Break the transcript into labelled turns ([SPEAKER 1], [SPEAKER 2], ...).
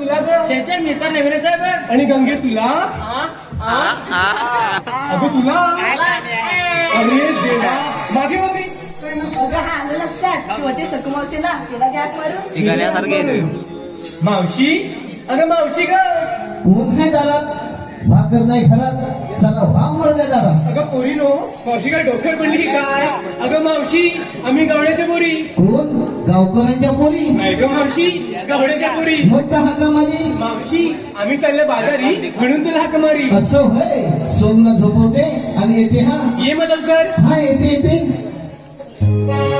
[SPEAKER 1] तुला ग
[SPEAKER 2] शेचे मी तर नवीनच आहे बघ.
[SPEAKER 1] आणि गंगे तुला? अगं तुला? अरे देवा.
[SPEAKER 3] गाण्यासारखी आहे
[SPEAKER 1] मावशी? अगं मावशी ग.
[SPEAKER 4] कोण काय दारात भाकर नाही घरात चला वाम वरल्या दारात
[SPEAKER 1] अगं पोरी नो मावशी काय डोक्यावर पडली की काय? अगं मावशी आम्ही गवण्याच्या पोरी.
[SPEAKER 4] कोण? गावकऱ्यांच्या पोरी.
[SPEAKER 1] नाही ग मावशी गवण्याच्या पोरी.
[SPEAKER 4] मग त्या हाका मारी
[SPEAKER 1] मावशी आम्ही चालले बाजारी म्हणून तुला हाक मारी.
[SPEAKER 4] असं होय. सोनला झोपवते आणि येते हा.
[SPEAKER 1] ये मग लवकर.
[SPEAKER 4] हा येते येते.